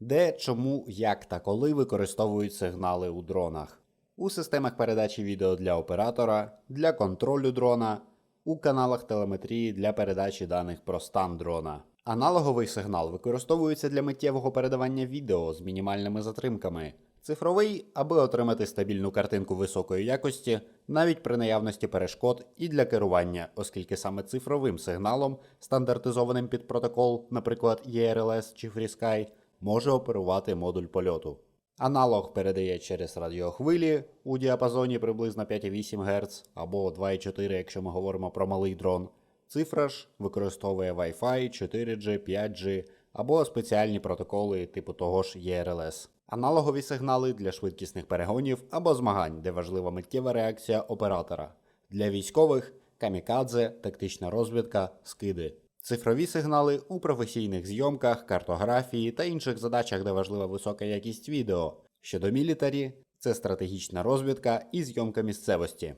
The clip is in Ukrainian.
Де, чому, як та коли використовують сигнали у дронах. У системах передачі відео для оператора, для контролю дрона, у каналах телеметрії для передачі даних про стан дрона. Аналоговий сигнал використовується для миттєвого передавання відео з мінімальними затримками. Цифровий, аби отримати стабільну картинку високої якості, навіть при наявності перешкод і для керування, оскільки саме цифровим сигналом, стандартизованим під протокол, наприклад, ERLS чи FreeSky, може оперувати модуль польоту. Аналог передає через радіохвилі у діапазоні приблизно 5,8 Гц або 2,4, якщо ми говоримо про малий дрон. Цифра ж використовує Wi-Fi, 4G, 5G або спеціальні протоколи типу того ж ERLS. Аналогові сигнали для швидкісних перегонів або змагань, де важлива миттєва реакція оператора. Для військових камікадзе, тактична розвідка, скиди. Цифрові сигнали у професійних зйомках, картографії та інших задачах, де важлива висока якість відео. Щодо мілітарі, це стратегічна розвідка і зйомка місцевості.